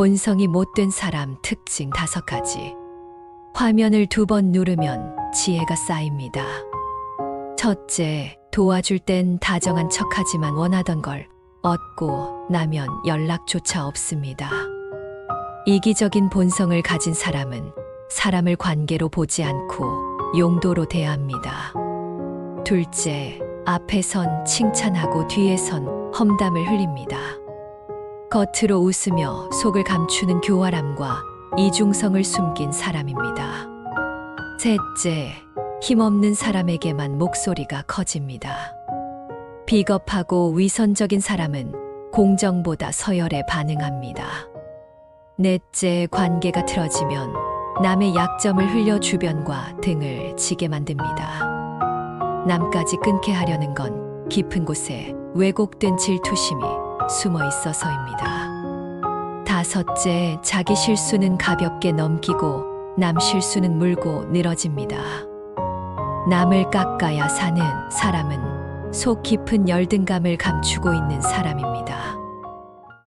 본성이 못된 사람 특징 다섯 가지. 화면을 두 번 누르면 지혜가 쌓입니다. 첫째, 도와줄 땐 다정한 척하지만 원하던 걸 얻고 나면 연락조차 없습니다. 이기적인 본성을 가진 사람은 사람을 관계로 보지 않고 용도로 대합니다. 둘째, 앞에선 칭찬하고 뒤에선 험담을 흘립니다. 겉으로 웃으며 속을 감추는 교활함과 이중성을 숨긴 사람입니다. 셋째, 힘없는 사람에게만 목소리가 커집니다. 비겁하고 위선적인 사람은 공정보다 서열에 반응합니다. 넷째, 관계가 틀어지면 남의 약점을 흘려 주변과 등을 지게 만듭니다. 남까지 끊게 하려는 건 깊은 곳에 왜곡된 질투심이 숨어 있어서입니다. 다섯째, 자기 실수는 가볍게 넘기고 남 실수는 물고 늘어집니다. 남을 깎아야 사는 사람은 속 깊은 열등감을 감추고 있는 사람입니다.